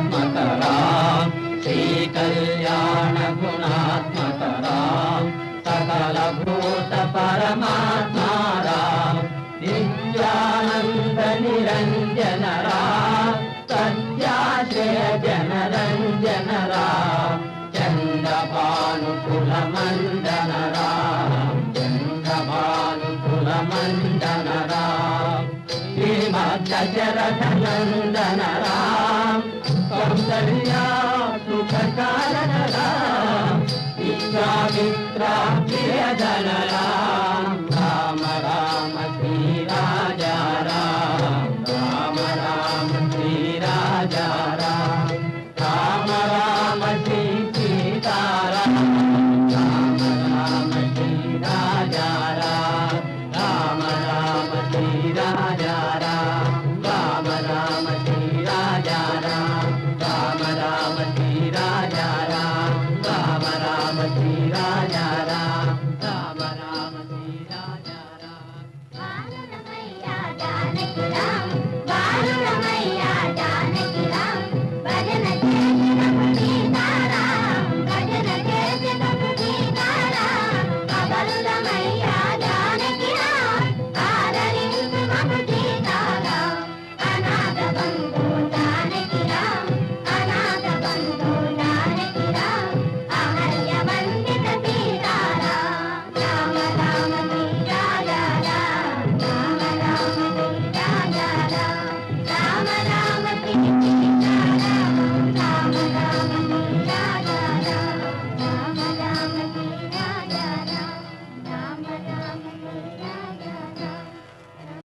श्रीकल्याणगुणात्मकराम् श्रीकल्याणगुणात्मकराम् सकलभूतपरमात्मा राम् नित्यानन्दनिरञ्जनरा सत्याश्रयजनरञ्जनरा चन्द्रपानुकुलमन् श्रीमद्दशरथनन्दनरा कौसल्या सुखकारणरा विश्वामित्रा प्रियजनरा राम राम श्रीराजा राम राम राम श्रीराजा राम राम राम रामती राजा राम रामी राजा राम रामी राजा राम रामी रा